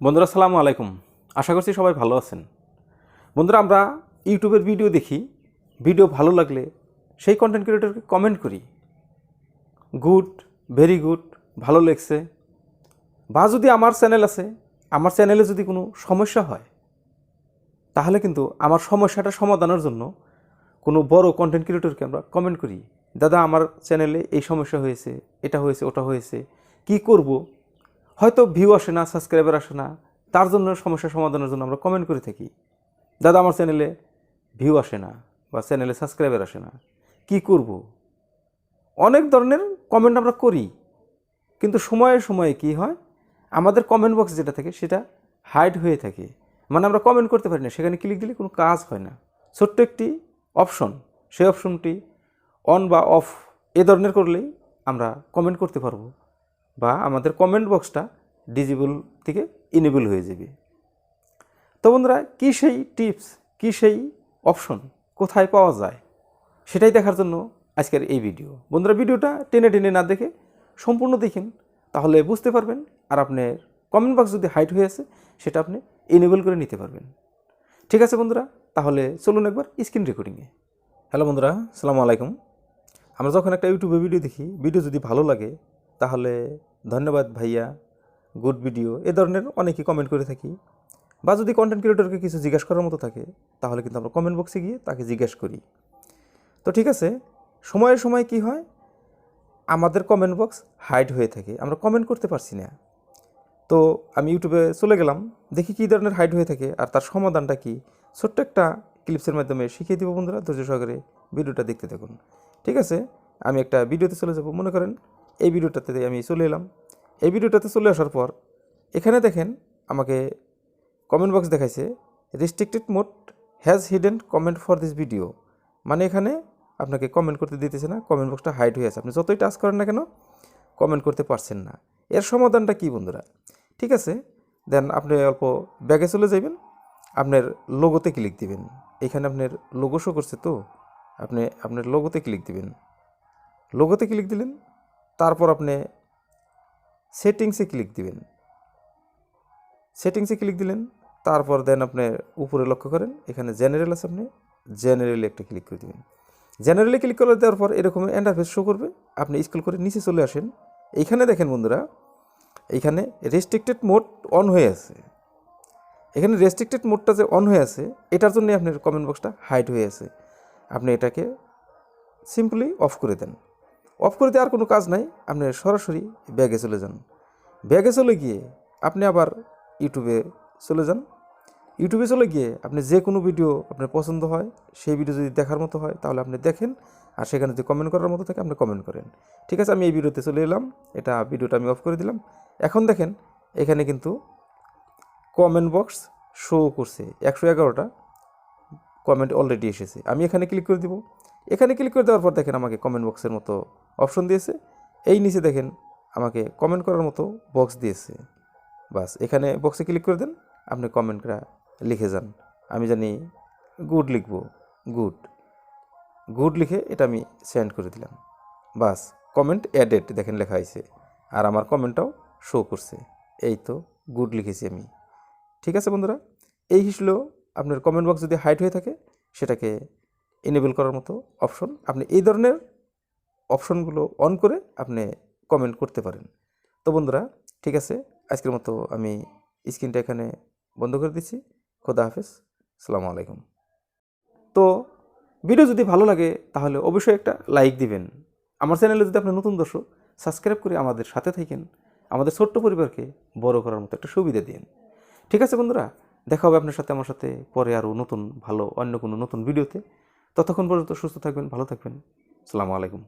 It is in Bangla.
বন্ধুরা সালামু আলাইকুম। আশা করছি সবাই ভালো আছেন। বন্ধুরা, আমরা ইউটিউবের ভিডিও দেখি। ভিডিও ভালো লাগলে সেই কন্টেন্ট ক্রিয়েটরকে কমেন্ট করি। গুড ভেরি গুড ভালো লেগছে। বা যদি আমার চ্যানেল আছে, আমার চ্যানেলে যদি কোনো সমস্যা হয়, তাহলে কিন্তু আমার সমস্যাটা সমাধানের জন্য কোনো বড় কন্টেন্ট ক্রিয়েটরকে আমরা কমেন্ট করি। দাদা, আমার চ্যানেলে এই সমস্যা হয়েছে, এটা হয়েছে, ওটা হয়েছে, কি করব? হয়তো ভিউ আসে না সাবস্ক্রাইবার আসে না, তার জন্য সমস্যা সমাধানের জন্য আমরা কমেন্ট করে থাকি। দাদা, আমার চ্যানেলে ভিউ আসে না বা চ্যানেলে সাবস্ক্রাইবার আসে না, কি করব? অনেক ধরনের কমেন্ট আমরা করি, কিন্তু সময়ে সময়ে কি হয়? আমাদের কমেন্ট বক্স যেটা থাকে সেটা হাইড হয়ে থাকে। মানে আমরা কমেন্ট করতে পারি না, সেখানে ক্লিক দিলে কোনো কাজ হয় না। ছোট্ট একটি অপশন সেই অপশনটি অন বা অফ এ ধরনের করলেই আমরা কমেন্ট করতে পারব। বা আমাদের কমেন্ট বক্সটা ডিজিবল থেকে ইনেবল হয়ে যাবে। তো বন্ধুরা, কী সেই টিপস কী সেই অপশন কোথায় পাওয়া যায় সেটাই দেখার জন্য আজকের এই ভিডিও বন্ধুরা ভিডিওটা টেনে টেনে না দেখে সম্পূর্ণ দেখেন, তাহলে বুঝতে পারবেন আর আপনার কমেন্ট বক্স যদি হাইট হয়ে আছে, সেটা আপনি ইনেবল করে নিতে পারবেন। ঠিক আছে বন্ধুরা, তাহলে চলুন একবার স্ক্রিন রেকর্ডিংয়ে হ্যালো বন্ধুরা সালামু আলাইকুম। আমরা যখন একটা ইউটিউবে ভিডিও দেখি ভিডিও যদি ভালো লাগে তাহলে ধন্যবাদ ভাইয়া গুড ভিডিও এ ধরনের অনেকেই কমেন্ট করে থাকি। বা যদি কন্টেন্ট ক্রিয়েটরকে কিছু জিজ্ঞাসা করার মতো থাকে, তাহলে কিন্তু আমরা কমেন্ট বক্সে গিয়ে তাকে জিজ্ঞেস করি। তো ঠিক আছে সময়ের সময় কি হয়? আমাদের কমেন্ট বক্স হাইড হয়ে থাকে। আমরা কমেন্ট করতে পারছি না। তো আমি ইউটিউবে চলে গেলাম, দেখি কী ধরনের হাইড হয়ে থাকে আর তার সমাধানটা কি। ছোট্ট একটা ক্লিপসের মাধ্যমে শিখিয়ে দিব বন্ধুরা, ধৈর্য সহকারে ভিডিওটা দেখতে থাকুন। ঠিক আছে, আমি একটা ভিডিওতে চলে যাব। মনে করেন এই ভিডিওটাতে আমি চলে এলাম। এই ভিডিওটাতে চলে আসার পর এখানে দেখেন আমাকে কমেন্ট বক্স দেখাইছে restricted mode has hidden comment for this video মানে এখানে আপনাকে কমেন্ট করতে দিতেছে না কমেন্ট বক্সটা হাইড হয়ে আছে। আপনি যতই টাচ করেন না কেন কমেন্ট করতে পারছেন না। এর সমাধানটা কি বন্ধুরা? ঠিক আছে দেন আপনি অল্প ব্যাগে চলে যাবেন আপনার লোগোতে ক্লিক দিবেন। এখানে আপনার লোগো শো করছে তো, আপনি আপনার লোগোতে ক্লিক দিবেন। লোগোতে ক্লিক দিলেন তারপর আপনি সেটিংসে ক্লিক দিবেন। সেটিংসে ক্লিক দিলেন, তারপর দেন আপনি উপরে লক্ষ্য করেন, এখানে জেনারেল আছে আপনি জেনারেলে একটা ক্লিক করে দেবেন। জেনারেলে ক্লিক করে দেওয়ার পর এরকম ইন্টারফেস শো করবে, আপনি স্কুল করে নিচে চলে আসেন। এইখানে দেখেন বন্ধুরা এইখানে রেস্ট্রিক্টেড মোড অন হয়ে আছে। এখানে রেস্ট্রিক্টেড মোডটা যে অন হয়ে আছে, এটার জন্যই আপনার কমেন্ট বক্সটা হাইড হয়ে আছে। আপনি এটাকে সিম্পলি অফ করে দেন। অফ করে দেওয়ার কোনো কাজ নাই, আপনি সরাসরি ব্যাগে চলে যান। ব্যাগে চলে গিয়ে আপনি আবার ইউটিউবে চলে যান। ইউটিউবে চলে গিয়ে আপনি যে কোনো ভিডিও আপনার পছন্দ হয়, সেই ভিডিও যদি দেখার মতো হয়, তাহলে আপনি দেখেন আর সেখানে যদি কমেন্ট করার মতো থাকে, আপনি কমেন্ট করেন। ঠিক আছে, আমি এই ভিডিওতে চলে এলাম। এটা ভিডিওটা আমি অফ করে দিলাম। এখন দেখেন, এখানে কিন্তু কমেন্ট বক্স শো করছে। একশো এগারোটা কমেন্ট অলরেডি এসেছে। আমি এখানে ক্লিক করে দিব। এখানে ক্লিক করে দেওয়ার পর দেখেন আমাকে কমেন্ট বক্সের মতো অপশন দিয়েছে। এই নিচে দেখেন আমাকে কমেন্ট করার মতো বক্স দিয়েছে। বাস, এখানে বক্সে ক্লিক করে দেন, আপনি কমেন্টটা লিখে যান। আমি জানি গুড লিখব গুড গুড লিখে এটা আমি সেন্ড করে দিলাম। বাস কমেন্ট অ্যাডেড দেখেন লেখা হয়েছে। আর আমার কমেন্টটাও শো করছে। এই তো গুড লিখেছি আমি। ঠিক আছে বন্ধুরা, এই হিসেবেও আপনার কমেন্ট বক্স যদি হাইট হয়ে থাকে, সেটাকে এনেবল করার মতো অপশন আপনি এই ধরনের অপশনগুলো অন করে আপনি কমেন্ট করতে পারেন। তো বন্ধুরা, ঠিক আছে, আজকের মতো আমি স্ক্রিনটা এখানে বন্ধ করে দিচ্ছি। খোদা হাফেজ সালামু আলাইকুম। তো ভিডিও যদি ভালো লাগে, তাহলে অবশ্যই একটা লাইক দিবেন। আমার চ্যানেলে যদি আপনি নতুন দর্শক সাবস্ক্রাইব করে আমাদের সাথে থাকেন। আমাদের ছোট্ট পরিবারকে বড় করার মতো একটা সুবিধা দিন। ঠিক আছে বন্ধুরা, দেখা হবে আপনার সাথে, আমার সাথে পরে আরও নতুন, ভালো, অন্য কোনো নতুন ভিডিওতে। ততক্ষণ পর্যন্ত সুস্থ থাকবেন, ভালো থাকবেন। সালামু আলাইকুম।